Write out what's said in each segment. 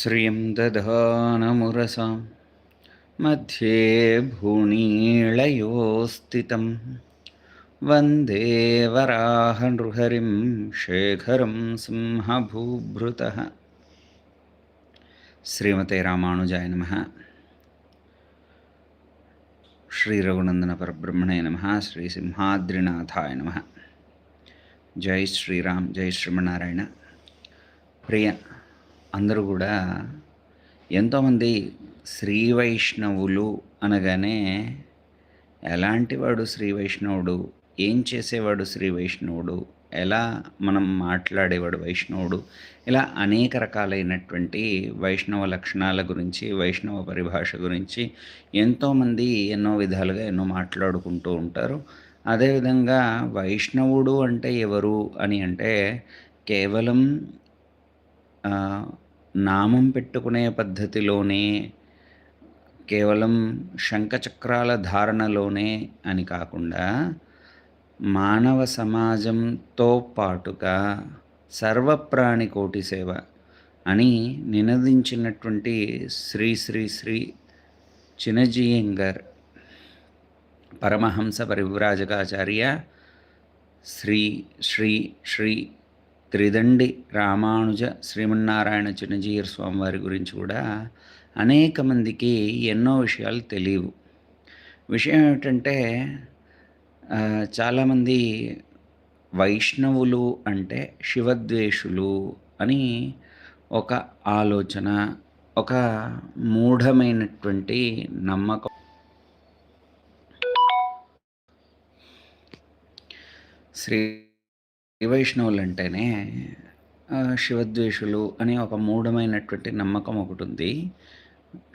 श्रियं दधानमुरसां मध्ये भूणीळयोस्थितं वन्दे वराहनृहरिं शेखरं सिंहभूभृतः శ్రీమతే రామానుజాయ నమ శ్రీ రఘునందన పరబ్రహ్మణే నమ శ్రీ సింహాద్రినాథాయ నమ జై శ్రీరామ్ జై శ్రీమన్నారాయణ ప్రియ అందరూ కూడా ఎంతోమంది శ్రీ వైష్ణవులు అనగానే ఎలాంటి వాడు శ్రీ వైష్ణవుడు? ఏం చేసేవాడు శ్రీ వైష్ణవుడు? ఎలా మనం మాట్లాడేవాడు వైష్ణవుడు? ఇలా అనేక రకాలైనటువంటి వైష్ణవ లక్షణాల గురించి వైష్ణవ పరిభాష గురించి ఎంతోమంది ఎన్నో విధాలుగా ఎన్నో మాట్లాడుకుంటూ ఉంటారు. అదేవిధంగా వైష్ణవుడు అంటే ఎవరు అని అంటే కేవలం నామం పెట్టుకునే పద్ధతిలోనే కేవలం శంఖచక్రాల ధారణలోనే అని కాకుండా మానవ సమాజంతో పాటుగా సర్వప్రాణి కోటి సేవ అని నినదించినటువంటి శ్రీ శ్రీ శ్రీ చినజీయంగర్ పరమహంస పరివ్రాజకాచార్య శ్రీ శ్రీ శ్రీ త్రిదండి రామానుజ శ్రీమన్నారాయణ చిన్నజీయర్ స్వామివారి గురించి కూడా అనేక మందికి ఎన్నో విషయాలు తెలియవు. విషయం ఏమిటంటే చాలామంది వైష్ణవులు అంటే శివద్వేషులు అని ఒక ఆలోచన ఒక మూఢమైనటువంటి నమ్మకం. శ్రీ వైష్ణవులు అంటేనే శివద్వేషులు అని ఒక మూఢమైనటువంటి నమ్మకం ఒకటి ఉంది.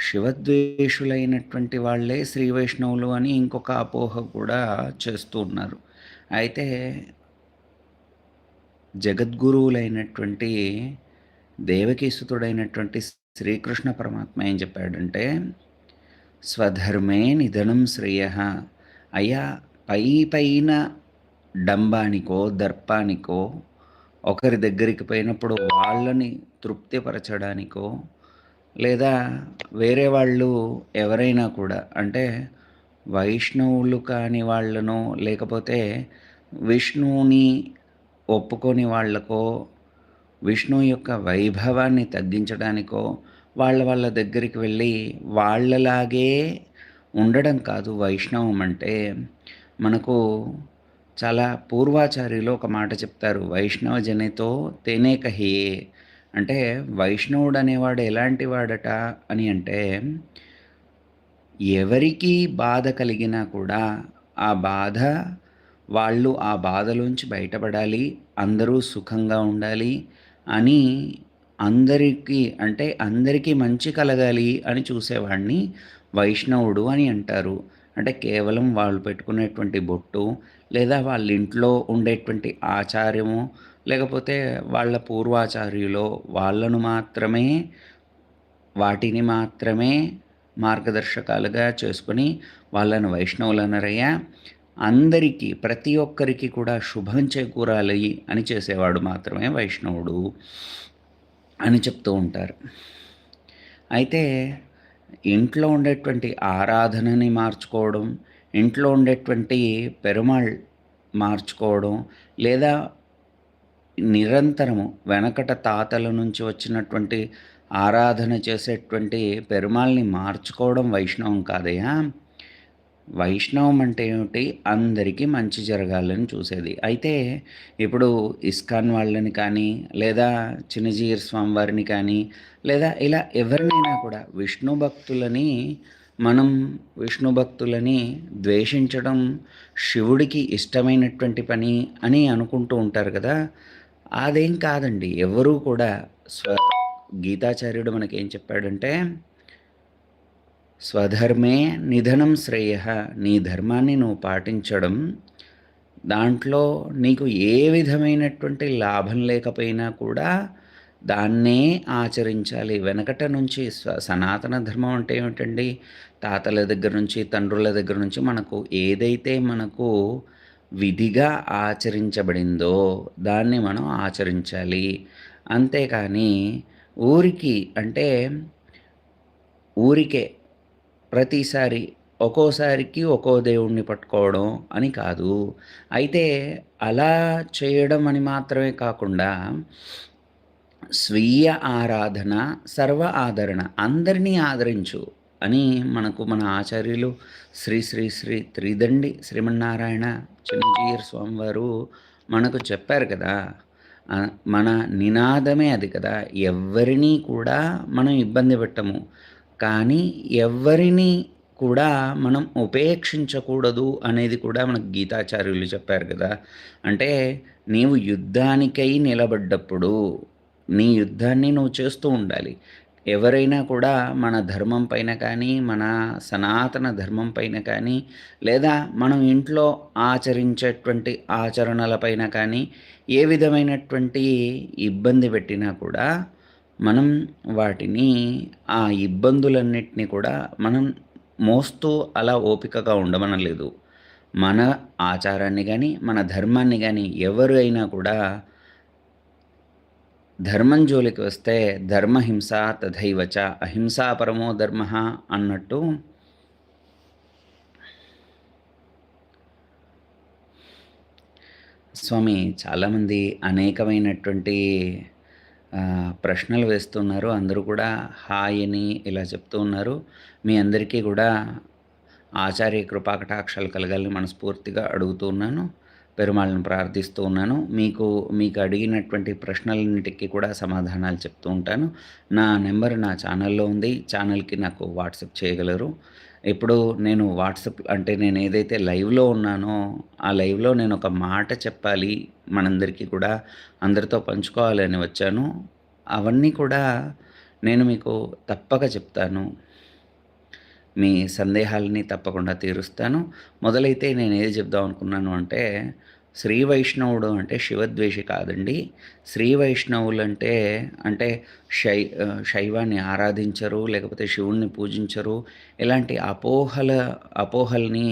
శివద్వేషులైనటువంటి వాళ్ళే శ్రీ వైష్ణవులు అని ఇంకొక అపోహ కూడా చేస్తూ ఉన్నారు. అయితే జగద్గురువులైనటువంటి దేవకీసుతుడైనటువంటి శ్రీకృష్ణ పరమాత్మ ఏం చెప్పాడంటే స్వధర్మే నిధనం శ్రేయ. అయ్యా పై పైన డంబానికో దర్పానికో ఒకరి దగ్గరికి పోయినప్పుడు వాళ్ళని తృప్తిపరచడానికో లేదా వేరే వాళ్ళు ఎవరైనా కూడా అంటే వైష్ణవులు కాని వాళ్ళను లేకపోతే విష్ణువుని ఒప్పుకొని వాళ్ళకో విష్ణువు యొక్క వైభవాన్ని తగ్గించడానికో వాళ్ళ వాళ్ళ దగ్గరికి వెళ్ళి వాళ్ళలాగే ఉండడం కాదు వైష్ణవం అంటే మనకు చాలా పూర్వాచార్యులు ఒక మాట చెప్తారు వైష్ణవ జనితో తేనే కహియే. అంటే వైష్ణవుడు అనేవాడు ఎలాంటి వాడట అని అంటే ఎవరికి బాధ కలిగినా కూడా ఆ బాధ వాళ్ళు ఆ బాధలోంచి బయటపడాలి అందరూ సుఖంగా ఉండాలి అని అందరికీ అంటే అందరికీ మంచి కలగాలి అని చూసేవాడిని వైష్ణవుడు అని అంటారు. అంటే కేవలం వాళ్ళు పెట్టుకునేటువంటి బొట్టు లేదా వాళ్ళ ఇంట్లో ఉండేటువంటి ఆచార్యము లేకపోతే వాళ్ళ పూర్వాచార్యులో వాళ్ళను మాత్రమే వాటిని మాత్రమే మార్గదర్శకాలుగా చేసుకొని వాళ్ళను వైష్ణవులనరయ్యా అందరికీ ప్రతి ఒక్కరికి కూడా శుభం చేకూరాలి అని చేసేవాడు మాత్రమే వైష్ణవుడు అని చెప్తూ ఉంటారు. అయితే ఇంట్లో ఉండేటువంటి ఆరాధనని మార్చుకోవడం ఇంట్లో ఉండేటువంటి పెరుమాళ్ మార్చుకోవడం లేదా నిరంతరము వెనకట తాతల నుంచి వచ్చినటువంటి ఆరాధన చేసేటువంటి పెరుమాల్ని మార్చుకోవడం వైష్ణవం కాదయా వైష్ణవం అంటే ఏమిటి? అందరికీ మంచి జరగాలని చూసేది. అయితే ఇప్పుడు ఇస్కాన్ వాళ్ళని కానీ లేదా చిన్నజీర్ స్వామి వారిని కానీ లేదా ఇలా ఎవరినైనా కూడా విష్ణు భక్తులని మనం విష్ణు భక్తులని ద్వేషించడం శివుడికి ఇష్టమైనటువంటి పని అని అనుకుంటూ ఉంటారు కదా అదేం కాదండి. ఎవరూ కూడా స్వ గీతాచార్యుడు మనకేం చెప్పాడంటే స్వధర్మే నిధనం శ్రేయ నీ ధర్మాన్ని నువ్వు పాటించడం దాంట్లో నీకు ఏ విధమైనటువంటి లాభం లేకపోయినా కూడా దాన్నే ఆచరించాలి. వెనకట నుంచి సనాతన ధర్మం అంటే ఏమిటండి? తాతల దగ్గర నుంచి తండ్రుల దగ్గర నుంచి మనకు ఏదైతే మనకు విధిగా ఆచరించబడిందో దాన్ని మనం ఆచరించాలి. అంతేకాని ఊరికి అంటే ఊరికే ప్రతిసారి ఒక్కోసారికి ఒక్కో దేవుణ్ణి పట్టుకోవడం అని కాదు. అయితే అలా చేయడం అని మాత్రమే కాకుండా స్వీయ ఆరాధన సర్వ ఆదరణ అందరినీ ఆదరించు అని మనకు మన ఆచార్యులు శ్రీ శ్రీ శ్రీ త్రిదండి శ్రీమన్నారాయణ చిన్నజీయర్ స్వామివారు మనకు చెప్పారు కదా. మన నినాదమే అది కదా. ఎవరినీ కూడా మనం ఇబ్బంది పెట్టము. కానీ ఎవరిని కూడా మనం ఉపేక్షించకూడదు అనేది కూడా మనకు గీతాచార్యులు చెప్పారు కదా. అంటే నీవు యుద్ధానికై నిలబడ్డప్పుడు నీ యుద్ధాన్ని నువ్వు చేస్తూ ఉండాలి. ఎవరైనా కూడా మన ధర్మం పైన కానీ మన సనాతన ధర్మం పైన కానీ లేదా మనం ఇంట్లో ఆచరించేటువంటి ఆచరణలపైన కానీ ఏ విధమైనటువంటి ఇబ్బంది పెట్టినా కూడా మనం వాటిని ఆ ఇబ్బందులన్నిటినీ కూడా మనం మోస్తూ అలా ఓపికగా ఉండమనలేదు మన ఆచారాన్ని కానీ మన ధర్మాన్ని కానీ ఎవరు అయినా కూడా ధర్మం జోలికి వస్తే ధర్మహింస తథైవచ అహింసా పరమో ధర్మ అన్నట్టు స్వామి చాలామంది అనేకమైనటువంటి ప్రశ్నలు వేస్తున్నారు. అందరూ కూడా హాయ్ అని ఇలా చెప్తూ ఉన్నారు. మీ అందరికీ కూడా ఆచార్య కృపాకటాక్షలు కలగాలని మనస్ఫూర్తిగా అడుగుతూ ఉన్నాను. పెరుమాళ్ళను ప్రార్థిస్తూ ఉన్నాను. మీకు మీకు అడిగినటువంటి ప్రశ్నలన్నిటికీ కూడా సమాధానాలు చెప్తూ ఉంటాను. నా నెంబర్ నా ఛానల్లో ఉంది. ఛానల్కి నాకు వాట్సాప్ చేయగలరు. ఇప్పుడు నేను వాట్సాప్ అంటే నేను ఏదైతే లైవ్లో ఉన్నానో ఆ లైవ్లో నేను ఒక మాట చెప్పాలి మనందరికీ కూడా అందరితో పంచుకోవాలని వచ్చాను. అవన్నీ కూడా నేను మీకు తప్పక చెప్తాను. మీ సందేహాలని తప్పకుండా తీరుస్తాను. మొదలైతే నేను ఏది చెప్దాం అనుకున్నాను అంటే శ్రీ వైష్ణవుడు అంటే శివద్వేషి కాదండి. శ్రీ వైష్ణవులు అంటే అంటే శై శైవాన్ని ఆరాధించరు లేకపోతే శివుణ్ణి పూజించరు. ఇలాంటి అపోహల అపోహల్ని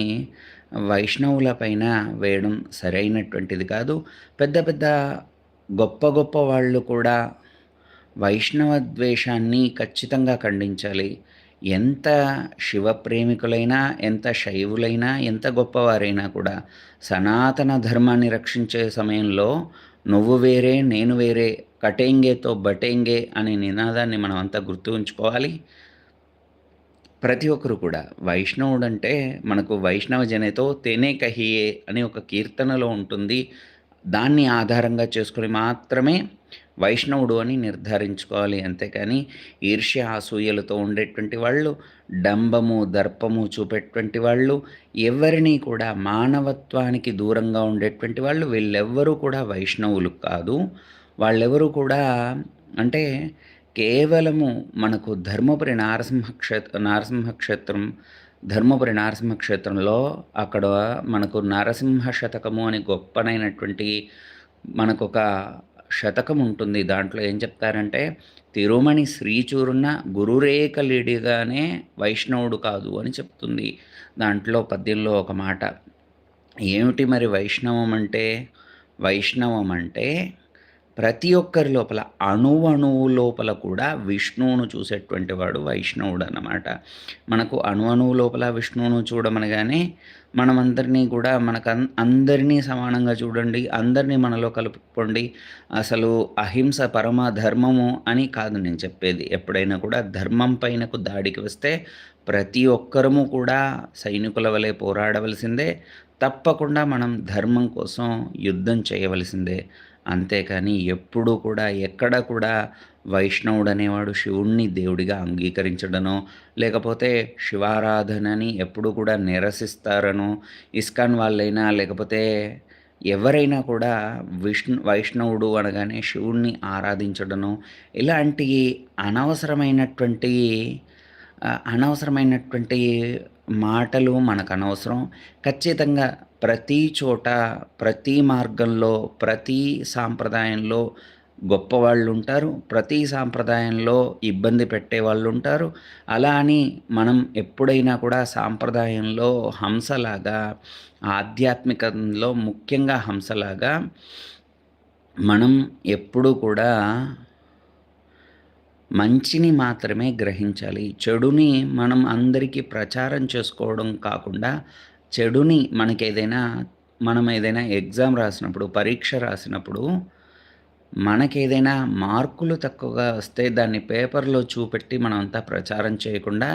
వైష్ణవుల పైన వేయడం సరైనటువంటిది కాదు. పెద్ద పెద్ద గొప్ప గొప్ప వాళ్ళు కూడా వైష్ణవ ద్వేషాన్ని ఖచ్చితంగా ఖండించాలి. ఎంత శివప్రేమికులైనా ఎంత శైవులైనా ఎంత గొప్పవారైనా కూడా సనాతన ధర్మాన్ని రక్షించే సమయంలో నువ్వు వేరే నేను వేరే కటేంగేతో బటేంగే అనే నినాదాన్ని మనం అంతా గుర్తు ఉంచుకోవాలి. ప్రతి ఒక్కరు కూడా వైష్ణవుడు అంటే మనకు వైష్ణవ జనేతో తేనే కహియే అనే ఒక కీర్తనలో ఉంటుంది. దాన్ని ఆధారంగా చేసుకుని మాత్రమే వైష్ణవుడు అని నిర్ధారించుకోవాలి అంతేకాని ఈర్ష్య అసూయలతో ఉండేటువంటి వాళ్ళు డంబము దర్పము చూపేటువంటి వాళ్ళు ఎవరిని కూడా మానవత్వానికి దూరంగా ఉండేటువంటి వాళ్ళు వీళ్ళెవ్వరూ కూడా వైష్ణవులు కాదు. వాళ్ళెవరూ కూడా అంటే కేవలము మనకు ధర్మపురి నారసింహ క్షేత్ర నారసింహ క్షేత్రం ధర్మపురి నరసింహ క్షేత్రంలో అక్కడ మనకు నరసింహ శతకము అని గొప్పనైనటువంటి మనకొక శతకం ఉంటుంది దాంట్లో ఏం చెప్తారంటే తిరుమణి శ్రీచూరున్న గురురేఖలిడిగానే వైష్ణవుడు కాదు అని చెప్తుంది. దాంట్లో పద్యంలో ఒక మాట ఏమిటి మరి వైష్ణవం అంటే వైష్ణవం అంటే ప్రతి ఒక్కరి లోపల అణువణువు లోపల కూడా విష్ణువును చూసేటువంటి వాడు వైష్ణవుడు అన్నమాట. మనకు అణువణువు లోపల విష్ణువును చూడమనగానే మనమందరినీ కూడా మనకు అందరినీ సమానంగా చూడండి అందరినీ మనలో కలుపుకోండి. అసలు అహింస పరమ ధర్మము అని కాదు నేను చెప్పేది. ఎప్పుడైనా కూడా ధర్మం పైనకు దాడికి వస్తే ప్రతి ఒక్కరము కూడా సైనికుల వలె పోరాడవలసిందే. తప్పకుండా మనం ధర్మం కోసం యుద్ధం చేయవలసిందే. అంతేకాని ఎప్పుడూ కూడా ఎక్కడ కూడా వైష్ణవుడు అనేవాడు శివుణ్ణి దేవుడిగా అంగీకరించడనో లేకపోతే శివారాధనని ఎప్పుడు కూడా నిరసిస్తారనో ఇస్కాన్ వాళ్ళైనా లేకపోతే ఎవరైనా కూడా విష్ణు వైష్ణవుడు అనగానే శివుణ్ణి ఆరాధించడను ఇలాంటి అనవసరమైనటువంటి అనవసరమైనటువంటి మాటలు మనకు అనవసరం ఖచ్చితంగా ప్రతి చోట ప్రతి మార్గంలో ప్రతి సాంప్రదాయంలో గొప్పవాళ్ళు ఉంటారు ప్రతి సాంప్రదాయంలో ఇబ్బంది పెట్టే వాళ్ళు ఉంటారు అలా అని మనం ఎప్పుడైనా కూడా సాంప్రదాయంలో హంసలాగా ఆధ్యాత్మికంలో ముఖ్యంగా హంసలాగా మనం ఎప్పుడూ కూడా మంచిని మాత్రమే గ్రహించాలి. చెడుని మనం అందరికీ ప్రచారం చేసుకోవడం కాకుండా, చెడుని మనకేదైనా మనం ఏదైనా ఎగ్జామ్ రాసినప్పుడు, పరీక్ష రాసినప్పుడు, మనకేదైనా మార్కులు తక్కువగా వస్తే దాన్ని పేపర్‌లో చూపెట్టి మనమంతా ప్రచారం చేయకుండా,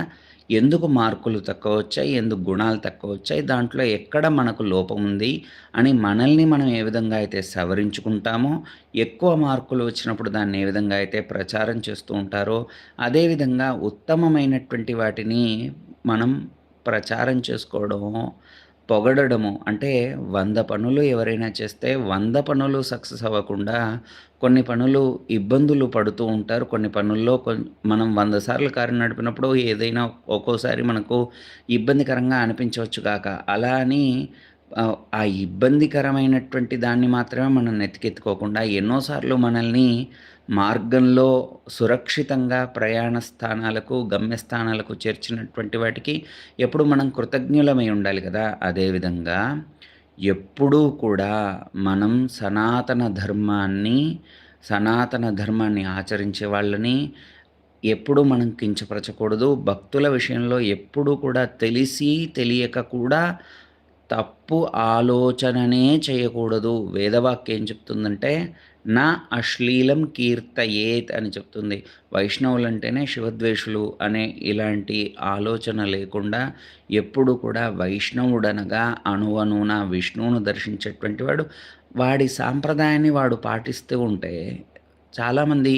ఎందుకు మార్కులు తక్కువ వచ్చాయి ఎందుకు గుణాలు తక్కువ వచ్చాయి దాంట్లో ఎక్కడ మనకు లోపం ఉంది? అని మనల్ని మనం ఏ విధంగా అయితే సవరించుకుంటామో, ఎక్కువ మార్కులు వచ్చినప్పుడు దాన్ని ఏ విధంగా అయితే ప్రచారం చేస్తూ ఉంటారో, అదేవిధంగా ఉత్తమమైనటువంటి వాటిని మనం ప్రచారం చేసుకోవడము పొగడడము అంటే వంద పనులు ఎవరైనా చేస్తే వంద పనులు సక్సెస్ అవ్వకుండా కొన్ని పనులు ఇబ్బందులు పడుతూ ఉంటారు. కొన్ని పనుల్లో మనం వంద సార్లు కారు నడిపినప్పుడు ఏదైనా ఒక్కోసారి మనకు ఇబ్బందికరంగా అనిపించవచ్చు కాక అలా అని ఆ ఇబ్బందికరమైనటువంటి దాన్ని మాత్రమే మనం నెతికెత్తుకోకుండా ఎన్నోసార్లు మనల్ని మార్గంలో సురక్షితంగా ప్రయాణ స్థానాలకు, గమ్యస్థానాలకు చేర్చినటువంటి వాటికి ఎప్పుడు మనం కృతజ్ఞులమై ఉండాలి కదా అదేవిధంగా ఎప్పుడూ కూడా మనం సనాతన ధర్మాన్ని, సనాతన ధర్మాన్ని ఆచరించే వాళ్ళని ఎప్పుడూ మనం కించపరచకూడదు. భక్తుల విషయంలో ఎప్పుడూ కూడా తెలిసి, తెలియక కూడా తప్పు ఆలోచననే చేయకూడదు. వేదవాక్యం ఏం చెప్తుందంటే, నా అశ్లీలం కీర్తయేత్ అని చెప్తుంది. వైష్ణవులంటేనే శివద్వేషులు అనే ఇలాంటి ఆలోచన లేకుండా ఎప్పుడు కూడా వైష్ణవుడనగా అణువణువున విష్ణువును దర్శించేటువంటి వాడు, వాడి సాంప్రదాయాన్ని వాడు పాటిస్తూ ఉంటే చాలామంది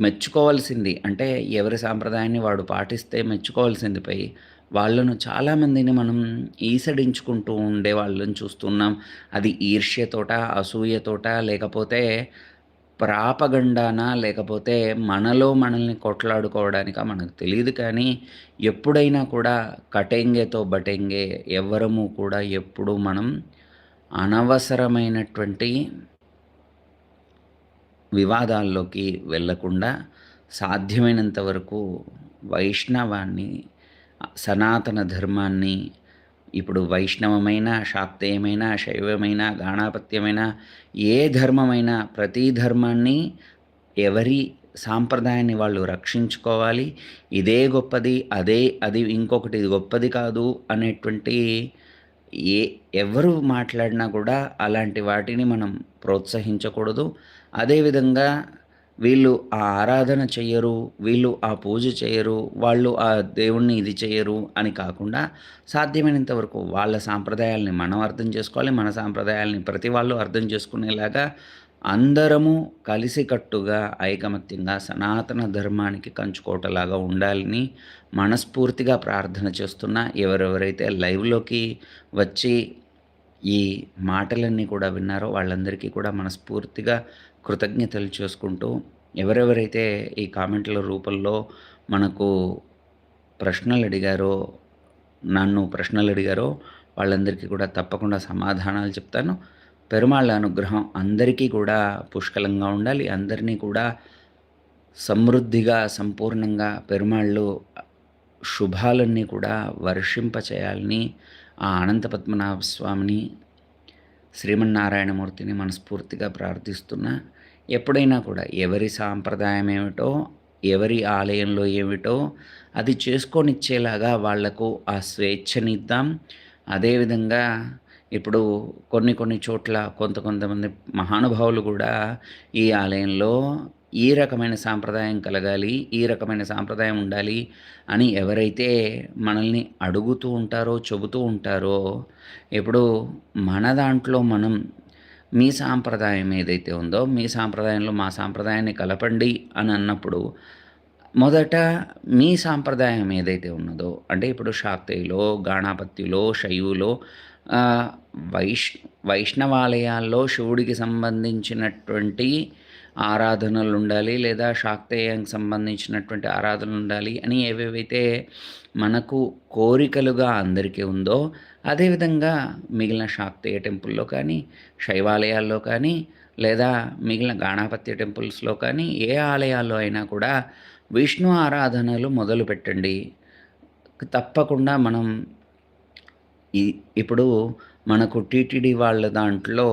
మెచ్చుకోవాల్సింది అంటే ఎవరి సాంప్రదాయాన్ని వాడు పాటిస్తే మెచ్చుకోవాల్సింది పై వాళ్ళను చాలామందిని మనం ఈసడించుకుంటూ ఉండే వాళ్ళని చూస్తున్నాం. అది ఈర్ష్యతోట అసూయతోట లేకపోతే ప్రాపగండానా లేకపోతే మనలో మనల్ని కొట్లాడుకోవడానికా మనకు తెలియదు కానీ, ఎప్పుడైనా కూడా కటెంగేతో బటెంగే ఎవ్వరము కూడా ఎప్పుడు మనం అనవసరమైనటువంటి వివాదాల్లోకి వెళ్ళకుండా సాధ్యమైనంత వరకు వైష్ణవాన్ని, సనాతన ధర్మాన్ని ఇప్పుడు వైష్ణవమైన, శాక్తేయమైన, శైవమైన, గాణాపత్యమైన ఏ ధర్మమైనా ప్రతి ధర్మాన్ని ఎవరి సాంప్రదాయాన్ని వాళ్ళు రక్షించుకోవాలి. ఇదే గొప్పది, అదే అది ఇంకొకటి గొప్పది కాదు అనేటువంటి ఏ ఎవరు మాట్లాడినా కూడా అలాంటి వాటిని మనం ప్రోత్సహించకూడదు. అదేవిధంగా వీళ్ళు ఆ ఆరాధన చెయ్యరు, వీళ్ళు ఆ పూజ చేయరు, వాళ్ళు ఆ దేవుణ్ణి ఇది చేయరు అని కాకుండా సాధ్యమైనంత వరకు వాళ్ళ సాంప్రదాయాల్ని మనం అర్థం చేసుకోవాలి. మన సాంప్రదాయాల్ని ప్రతి వాళ్ళు అర్థం చేసుకునేలాగా అందరము కలిసికట్టుగా, ఐకమత్యంగా సనాతన ధర్మానికి కంచుకోటలాగా ఉండాలని మనస్ఫూర్తిగా ప్రార్థన చేస్తున్నా. ఎవరెవరైతే లైవ్‌లోకి వచ్చి ఈ మాటలన్నీ కూడా విన్నారో వాళ్ళందరికీ కూడా మనస్ఫూర్తిగా కృతజ్ఞతలు చేసుకుంటూ, ఎవరెవరైతే ఈ కామెంట్‌ల రూపంలో మనకు ప్రశ్నలు అడిగారో నన్ను ప్రశ్నలు అడిగారో వాళ్ళందరికీ కూడా తప్పకుండా సమాధానాలు చెప్తాను. పెరుమాళ్ళ అనుగ్రహం అందరికీ కూడా పుష్కలంగా ఉండాలి. అందరినీ కూడా సమృద్ధిగా, సంపూర్ణంగా పెరుమాళ్ళు శుభాలన్నీ కూడా వర్షింపచేయాలని ఆ అనంత పద్మనాభ స్వామిని, శ్రీమన్నారాయణమూర్తిని మనస్ఫూర్తిగా ప్రార్థిస్తున్నా. ఎప్పుడైనా కూడా ఎవరి సాంప్రదాయం ఏమిటో, ఎవరి ఆలయంలో ఏమిటో అది చేసుకొనిచ్చేలాగా వాళ్ళకు ఆ స్వేచ్ఛనిద్దాం. అదేవిధంగా ఇప్పుడు కొన్ని కొన్ని చోట్ల కొంత కొంతమంది మహానుభావులు కూడా ఈ ఆలయంలో ఈ రకమైన సాంప్రదాయం కలగాలి, ఈ రకమైన సాంప్రదాయం ఉండాలి అని ఎవరైతే మనల్ని అడుగుతూ ఉంటారో, చెబుతూ ఉంటారో, ఇప్పుడు మన దాంట్లో మనం మీ సాంప్రదాయం ఏదైతే ఉందో, మీ సాంప్రదాయంలో మా సాంప్రదాయాన్ని కలపండి అని అన్నప్పుడు, మొదట మీ సాంప్రదాయం ఏదైతే ఉన్నదో అంటే ఇప్పుడు శాక్తేయులో, గాణాపత్యులో, శైవులో వైష్ వైష్ణవాలయాల్లో శివుడికి సంబంధించినటువంటి ఆరాధనలు ఉండాలి లేదా శాక్తేయానికి సంబంధించినటువంటి ఆరాధనలు ఉండాలి అని ఏవేవైతే మనకు కోరికలుగా అందరికీ ఉందో, అదేవిధంగా మిగిలిన శాక్తేయ టెంపుల్‌లో కానీ, శైవాలయాల్లో కానీ, లేదా మిగిలిన గాణాపత్య టెంపుల్స్‌లో కానీ, ఏ ఆలయాల్లో అయినా కూడా విష్ణు ఆరాధనలు మొదలుపెట్టండి. తప్పకుండా మనం ఇప్పుడు మనకు టీటీడీ వాళ్ళ దాంట్లో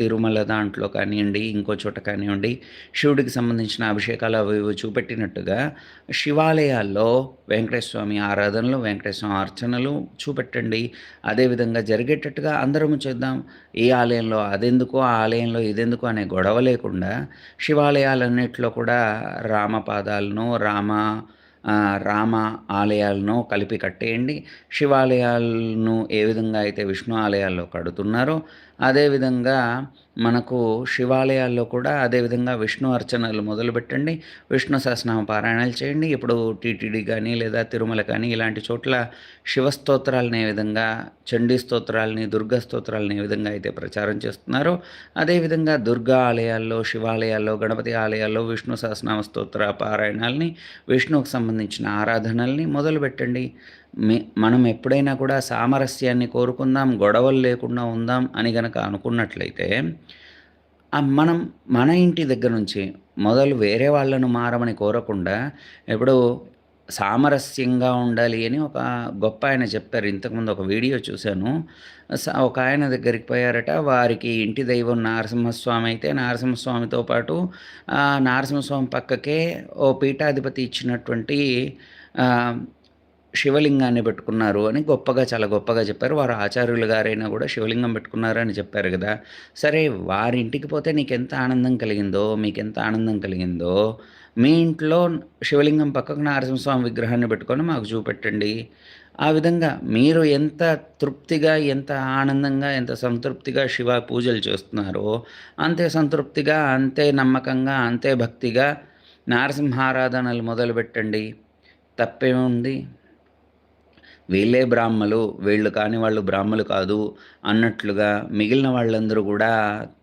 తిరుమల దాంట్లో కానివ్వండి ఇంకో చోట కానివ్వండి, శివుడికి సంబంధించిన అభిషేకాలు అవి ఇవి చూపెట్టినట్టుగా శివాలయాల్లో వెంకటేశ్వమి ఆరాధనలు, వెంకటేశ్వర అర్చనలు చూపెట్టండి. అదేవిధంగా జరిగేటట్టుగా అందరము చేద్దాం. ఈ ఆలయంలో అదెందుకు, ఆ ఆలయంలో ఇదెందుకు అనే గొడవ లేకుండా శివాలయాలన్నింటిలో కూడా రామపాదాలను, రామ రామ ఆలయాలను కలిపి కట్టేయండి. శివాలయాలను ఏ విధంగా అయితే విష్ణు ఆలయాల్లో కడుతున్నారో, అదేవిధంగా మనకు శివాలయాల్లో కూడా అదే విధంగా విష్ణు అర్చనలు మొదలుపెట్టండి. విష్ణు సహస్రనామ పారాయణాలు చేయండి. ఇప్పుడు టీటీడీ కానీ లేదా తిరుమల కానీ ఇలాంటి చోట్ల శివస్తోత్రాలనే ఏ విధంగా, చండీ స్తోత్రాలని, దుర్గా స్తోత్రాలని ఏ విధంగా అయితే ప్రచారం చేస్తున్నారో, అదేవిధంగా దుర్గా ఆలయాల్లో, శివాలయాల్లో, గణపతి ఆలయాల్లో విష్ణు సహస్రనామ స్తోత్ర పారాయణాల్ని, విష్ణువుకు సంబంధించిన ఆరాధనల్ని మొదలుపెట్టండి. మనం ఎప్పుడైనా కూడా సామరస్యాన్ని కోరుకుందాం, గొడవలు లేకుండా ఉందాం అని గనక అనుకున్నట్లయితే, మనం మన ఇంటి దగ్గర నుంచి మొదలు వేరే వాళ్ళను మారమని కోరకుండా, ఇప్పుడు సామరస్యంగా ఉండాలి అని ఒక గొప్ప ఆయన చెప్పారు. ఇంతకుముందు ఒక వీడియో చూశాను. ఒక ఆయన దగ్గరికి పోయారట. వారికి ఇంటి దైవం నారసింహస్వామి అయితే, నారసింహస్వామితో పాటు నారసింహస్వామి పక్కకే ఓ పీఠాధిపతి ఇచ్చినటువంటి శివలింగాన్ని పెట్టుకున్నారు అని గొప్పగా చాలా గొప్పగా చెప్పారు. వారు ఆచార్యులు గారైనా కూడా శివలింగం పెట్టుకున్నారని చెప్పారు కదా సరే వారింటికి పోతే నీకెంత ఆనందం కలిగిందో, మీకెంత ఆనందం కలిగిందో, మీ ఇంట్లో శివలింగం పక్కకు నరసింహస్వామి విగ్రహాన్ని పెట్టుకొని మాకు చూపెట్టండి. ఆ విధంగా మీరు ఎంత తృప్తిగా, ఎంత ఆనందంగా, ఎంత సంతృప్తిగా శివ పూజలు చేస్తున్నారో, అంతే సంతృప్తిగా, అంతే నమ్మకంగా, అంతే భక్తిగా నరసింహారాధనలు మొదలుపెట్టండి. తప్పేముంది? వీళ్ళే బ్రాహ్మలు, వీళ్ళు కాని వాళ్ళు బ్రాహ్మలు కాదు అన్నట్లుగా మిగిలిన వాళ్ళందరూ కూడా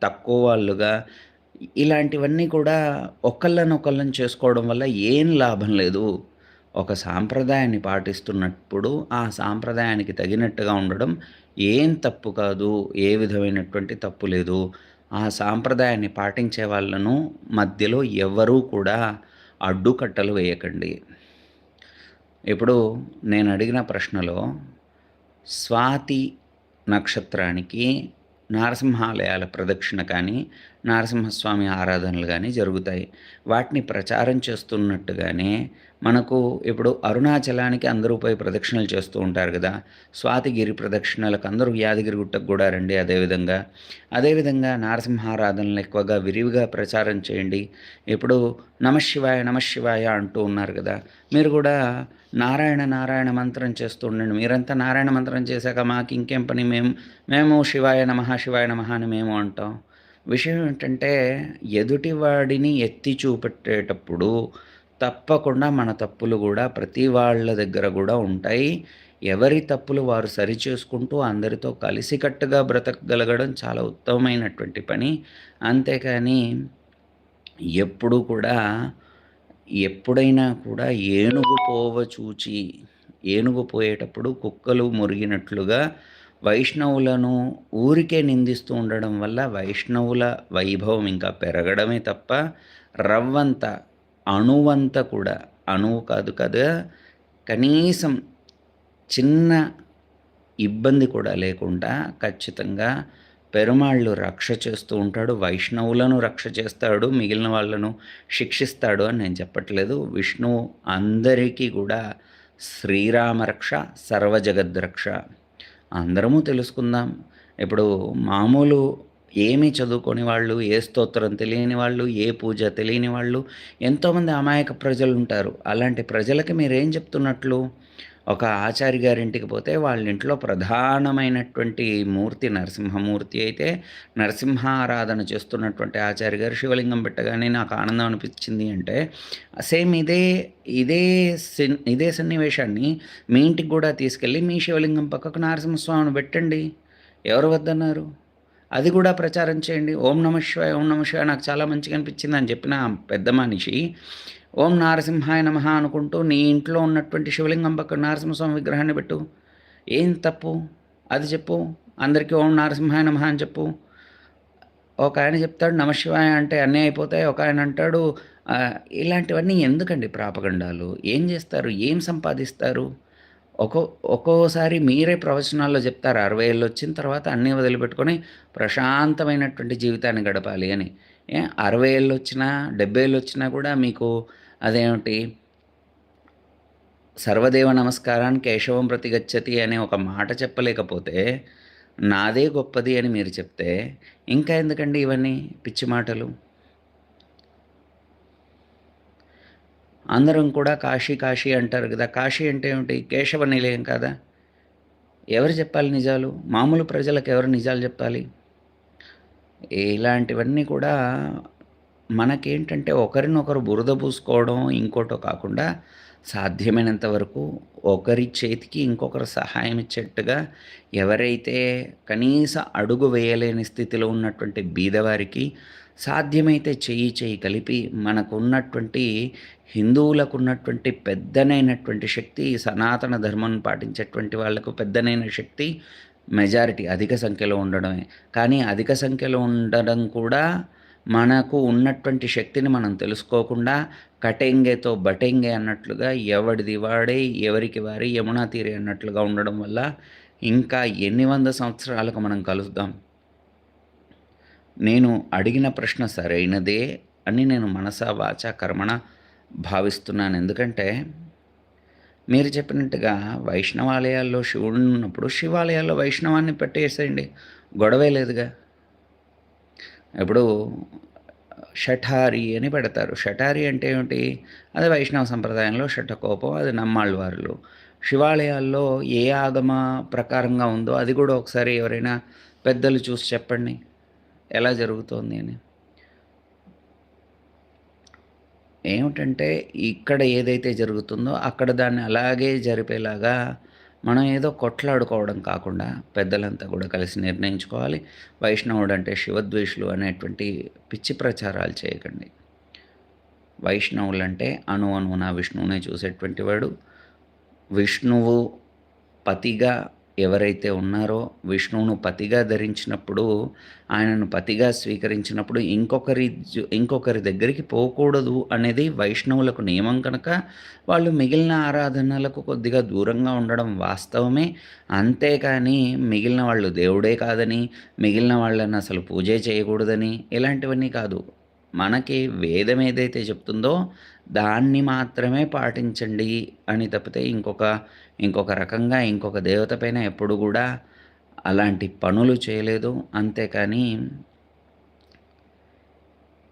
తక్కువ వాళ్ళుగా ఇలాంటివన్నీ కూడా ఒకళ్ళనొకళ్ళని చేసుకోవడం వల్ల ఏం లాభం లేదు. ఒక సాంప్రదాయాన్ని పాటిస్తున్నప్పుడు ఆ సాంప్రదాయానికి తగినట్టుగా ఉండడం ఏం తప్పు కాదు. ఏ విధమైనటువంటి తప్పు లేదు. ఆ సాంప్రదాయాన్ని పాటించే వాళ్ళను మధ్యలో ఎవరూ కూడా అడ్డుకట్టలు వేయకండి. ఇప్పుడు నేను అడిగిన ప్రశ్నలో స్వాతి నక్షత్రానికి నరసింహాలయాల ప్రదక్షిణ కానీ, నరసింహస్వామి ఆరాధనలు కానీ జరుగుతాయి. వాటిని ప్రచారం చేస్తున్నట్టుగానే మనకు ఇప్పుడు అరుణాచలానికి అందరూ పోయి ప్రదక్షిణలు చేస్తూ ఉంటారు కదా స్వాతిగిరి ప్రదక్షిణలకు అందరూ యాదగిరి గుట్టకు కూడా రండి అదేవిధంగా అదేవిధంగా నారసింహారాధనలు ఎక్కువగా విరివిగా ప్రచారం చేయండి. ఇప్పుడు నమశివాయ నమశ్శివాయ అంటూ ఉన్నారు కదా మీరు కూడా నారాయణ, నారాయణ మంత్రం చేస్తూ ఉండండి. మీరంతా నారాయణ మంత్రం చేశాక మాకు ఇంకేం పని మేము మేము శివాయ నమః, శివాయ నమః అని మేము అంటాం. విషయం ఏంటంటే ఎదుటివాడిని ఎత్తి చూపెట్టేటప్పుడు తప్పకుండా మన తప్పులు కూడా ప్రతి వాళ్ళ దగ్గర కూడా ఉంటాయి. ఎవరి తప్పులు వారు సరిచేసుకుంటూ అందరితో కలిసికట్టుగా బ్రతకగలగడం చాలా ఉత్తమమైనటువంటి పని. అంతేకానీ ఎప్పుడూ కూడా ఎప్పుడైనా కూడా ఏనుగు పోవ చూచి, ఏనుగు పోయేటప్పుడు కుక్కలు మురిగినట్లుగా వైష్ణవులను ఊరికే నిందిస్తూ ఉండడం వల్ల వైష్ణవుల వైభవం ఇంకా పెరగడమే తప్ప రవ్వంత, అణువంత కూడా అణువు కాదు కదా! కనీసం చిన్న ఇబ్బంది కూడా లేకుండా ఖచ్చితంగా పెరుమాళ్ళు రక్ష చేస్తూ ఉంటాడు. వైష్ణవులను రక్ష చేస్తాడు. మిగిలిన వాళ్ళను శిక్షిస్తాడు అని నేను చెప్పట్లేదు. విష్ణువు అందరికీ కూడా శ్రీరామ రక్ష, సర్వజగద్రక్ష. అందరము తెలుసుకుందాం. ఇప్పుడు మామూలు ఏమీ చదువుకోని వాళ్ళు, ఏ స్తోత్రం తెలియని వాళ్ళు, ఏ పూజ తెలియని వాళ్ళు ఎంతోమంది అమాయక ప్రజలు ఉంటారు అలాంటి ప్రజలకి మీరేం చెప్తున్నట్లు? ఒక ఆచారి గారింటికి పోతే వాళ్ళింట్లో ప్రధానమైనటువంటి మూర్తి నరసింహమూర్తి అయితే, నరసింహారాధన చేస్తున్నటువంటి ఆచారి గారు శివలింగం పెట్టగానే నాకు ఆనందం అనిపించింది అంటే, సేమ్ ఇదే ఇదే సిన్ ఇదే సన్నివేశాన్ని మీ ఇంటికి కూడా తీసుకెళ్ళి మీ శివలింగం పక్కకు నరసింహస్వామిని పెట్టండి. ఎవరు వద్దన్నారు? అది కూడా ప్రచారం చేయండి. ఓం నమ శివాయ, ఓం నమ శివాయ నాకు చాలా మంచిగా అనిపించింది అని చెప్పిన పెద్ద మనిషి, ఓం నారసింహాయ నమ అనుకుంటూ నీ ఇంట్లో ఉన్నటువంటి శివలింగం పక్కన నరసింహస్వామి విగ్రహాన్ని పెట్టు. ఏం తప్పు? అది చెప్పు. అందరికీ ఓం నారసింహాయ నమ అని చెప్పు. ఒక ఆయన చెప్తాడు నమశివాయ అంటే అన్నీ అయిపోతాయి. ఒక ఆయన అంటాడు ఇలాంటివన్నీ ఎందుకండి ప్రాపగండాలు? ఏం చేస్తారు ఏం సంపాదిస్తారు? ఒక్కో ఒక్కోసారి మీరే ప్రవచనాల్లో చెప్తారు. అరవై ఏళ్ళు వచ్చిన తర్వాత అన్నీ వదిలిపెట్టుకొని ప్రశాంతమైనటువంటి జీవితాన్ని గడపాలి అని. ఏ 60 ఏళ్ళొచ్చినా, 70 ఏళ్ళొచ్చినా కూడా మీకు అదేమిటి సర్వదేవ నమస్కారాన్ని కేశవం ప్రతి గచ్చతి అనే ఒక మాట చెప్పలేకపోతే, నాదే గొప్పది అని మీరు చెప్తే, ఇంకా ఎందుకండి ఇవన్నీ పిచ్చి మాటలు? అందరం కూడా కాశీ, కాశీ అంటారు కదా కాశీ అంటే ఏమిటి? కేశవ నిలయం కాదా? ఎవరు చెప్పాలి నిజాలు? మామూలు ప్రజలకు ఎవరు నిజాలు చెప్పాలి ఇలాంటివన్నీ కూడా మనకేంటంటే ఒకరినొకరు బురద పూసుకోవడం ఇంకోటో కాకుండా సాధ్యమైనంత వరకు ఒకరి చేతికి ఇంకొకరు సహాయం ఇచ్చేట్టుగా ఎవరైతే కనీస అడుగు వేయలేని స్థితిలో ఉన్నటువంటి బీదవారికి సాధ్యమైతే చెయ్యి చెయ్యి కలిపి మనకున్నటువంటి హిందువులకున్నటువంటి పెద్దనైనటువంటి శక్తి సనాతన ధర్మం పాటించేటువంటి వాళ్ళకు పెద్దనైన శక్తి మెజారిటీ అధిక సంఖ్యలో ఉండడమే. కానీ అధిక సంఖ్యలో ఉండడం కూడా మనకు ఉన్నటువంటి శక్తిని మనం తెలుసుకోకుండా కటెంగేతో బటెంగే అన్నట్లుగా ఎవడిది వాడే ఎవరికి వారి యమునా తీరే అన్నట్లుగా ఉండడం వల్ల ఇంకా ఎన్ని వంద సంవత్సరాలకు మనం కలుద్దాం? నేను అడిగిన ప్రశ్న సరైనదే అని నేను మనస వాచ కర్మణ భావిస్తున్నాను. ఎందుకంటే మీరు చెప్పినట్టుగా వైష్ణవాలయాల్లో శివుడు ఉన్నప్పుడు శివాలయాల్లో వైష్ణవాన్ని పెట్టేసేయండి. గొడవే లేదుగా. ఇప్పుడు షఠారి అని పెడతారు. షఠారి అంటే ఏమిటి? అది వైష్ణవ సంప్రదాయంలో షఠకోపం అది నమ్మాళ్ళవారులు. శివాలయాల్లో ఏ ఆగమ ప్రకారంగా ఉందో అది కూడా ఒకసారి ఎవరైనా పెద్దలు చూసి చెప్పండి. ఎలా జరుగుతోంది అని. ఏమిటంటే ఇక్కడ ఏదైతే జరుగుతుందో అక్కడ దాన్ని అలాగే జరిపేలాగా మనం ఏదో కొట్లాడుకోవడం కాకుండా పెద్దలంతా కూడా కలిసి నిర్ణయించుకోవాలి. వైష్ణవుడు అంటే శివద్వేషులు అనేటువంటి పిచ్చి ప్రచారాలు చేయకండి. వైష్ణవులు అంటే అణు అణువున విష్ణువునే చూసేటువంటి వాడు. విష్ణువు పతిగా ఎవరైతే ఉన్నారో విష్ణువును పతిగా ధరించినప్పుడు ఆయనను పతిగా స్వీకరించినప్పుడు ఇంకొకరి ఇంకొకరి దగ్గరికి పోకూడదు అనేది వైష్ణవులకు నియమం కనుక వాళ్ళు మిగిలిన ఆరాధనలకు కొద్దిగా దూరంగా ఉండడం వాస్తవమే. అంతేకాని మిగిలిన వాళ్ళు దేవుడే కాదని మిగిలిన వాళ్ళని అసలు పూజే చేయకూడదని ఇలాంటివన్నీ కాదు. మనకి వేదం ఏదైతే చెప్తుందో దాన్ని మాత్రమే పాటించండి అని తప్పితే ఇంకొక ఇంకొక రకంగా ఇంకొక దేవత పైన ఎప్పుడు కూడా అలాంటి పనులు చేయలేదు. అంతేకాని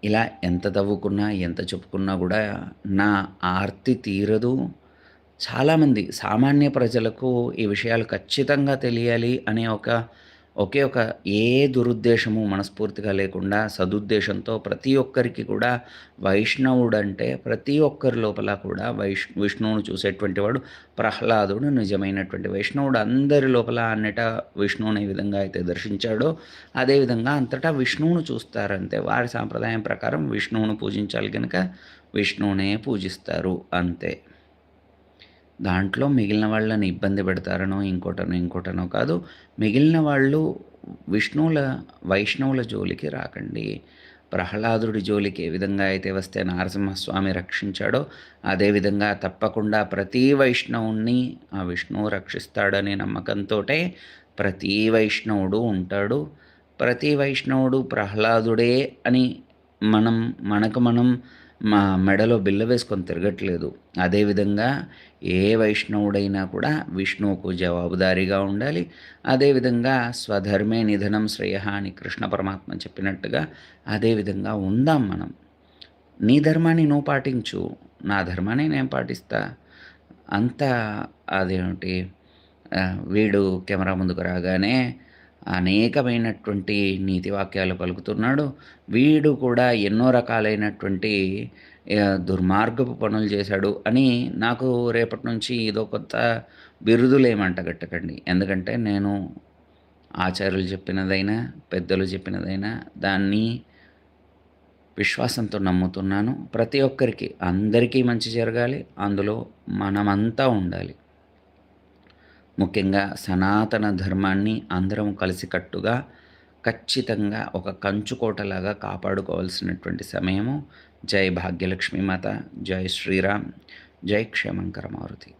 ఇలా ఎంత తవ్వుకున్నా ఎంత చెప్పుకున్నా కూడా నా ఆర్తి తీరదు. చాలామంది సామాన్య ప్రజలకు ఈ విషయాలు ఖచ్చితంగా తెలియాలి అనే ఒక ఒకే ఒక ఏ దురుద్దేశము మనస్ఫూర్తిగా లేకుండా సదుద్దేశంతో ప్రతి ఒక్కరికి కూడా వైష్ణవుడు అంటే ప్రతి ఒక్కరి లోపల కూడా వైష్ విష్ణువును చూసేటువంటి వాడు ప్రహ్లాదుడు నిజమైనటువంటి వైష్ణవుడు. అందరి లోపల అన్నట విష్ణువుని ఏ విధంగా అయితే దర్శించాడో అదేవిధంగా అంతటా విష్ణువును చూస్తారంతే. వారి సాంప్రదాయం ప్రకారం విష్ణువును పూజించాలి కనుక విష్ణువునే పూజిస్తారు అంతే. దాంట్లో మిగిలిన వాళ్ళని ఇబ్బంది పెడతారనో ఇంకోటనో ఇంకోటనో కాదు మిగిలిన వాళ్ళు విష్ణువుల వైష్ణవుల జోలికి రాకండి. ప్రహ్లాదుడి జోలికి ఏ విధంగా అయితే వస్తే నరసింహస్వామి రక్షించాడో అదేవిధంగా తప్పకుండా ప్రతి వైష్ణవుణ్ణి ఆ విష్ణువు రక్షిస్తాడనే నమ్మకంతో ప్రతి వైష్ణవుడు ఉంటాడు. ప్రతి వైష్ణవుడు ప్రహ్లాదుడే అని మనం మనకు మనం మా మెడలో బిల్ల వేసుకొని తిరగట్లేదు. అదేవిధంగా ఏ వైష్ణవుడైనా కూడా విష్ణువుకు జవాబుదారీగా ఉండాలి. అదేవిధంగా స్వధర్మే నిధనం శ్రేయ అని కృష్ణ పరమాత్మ చెప్పినట్టుగా అదేవిధంగా ఉందాం మనం. నీ ధర్మాన్ని నువ్వు పాటించు. నా ధర్మాన్ని నేను పాటిస్తా. అంతా అదేమిటి? వీడు కెమెరా ముందుకు రాగానే అనేకమైనటువంటి నీతి వాక్యాలు పలుకుతున్నాడు. వీడు కూడా ఎన్నో రకాలైనటువంటి దుర్మార్గపు పనులు చేశాడు అని నాకు రేపటి నుంచి ఇదో కొత్త బిరుదులేమంట కట్టకండి ఎందుకంటే నేను ఆచార్యులు చెప్పినదైనా పెద్దలు చెప్పినదైనా దాన్ని విశ్వాసంతో నమ్ముతున్నాను. ప్రతి ఒక్కరికి అందరికీ మంచి జరగాలి. అందులో మనమంతా ఉండాలి. ముఖ్యంగా సనాతన ధర్మాన్ని అందరం కలిసికట్టుగా ఖచ్చితంగా ఒక కంచుకోటలాగా కాపాడుకోవాల్సినటువంటి సమయము. జై భాగ్యలక్ష్మీ మాత జై శ్రీరామ్ జై క్షేమంకర మారుతి.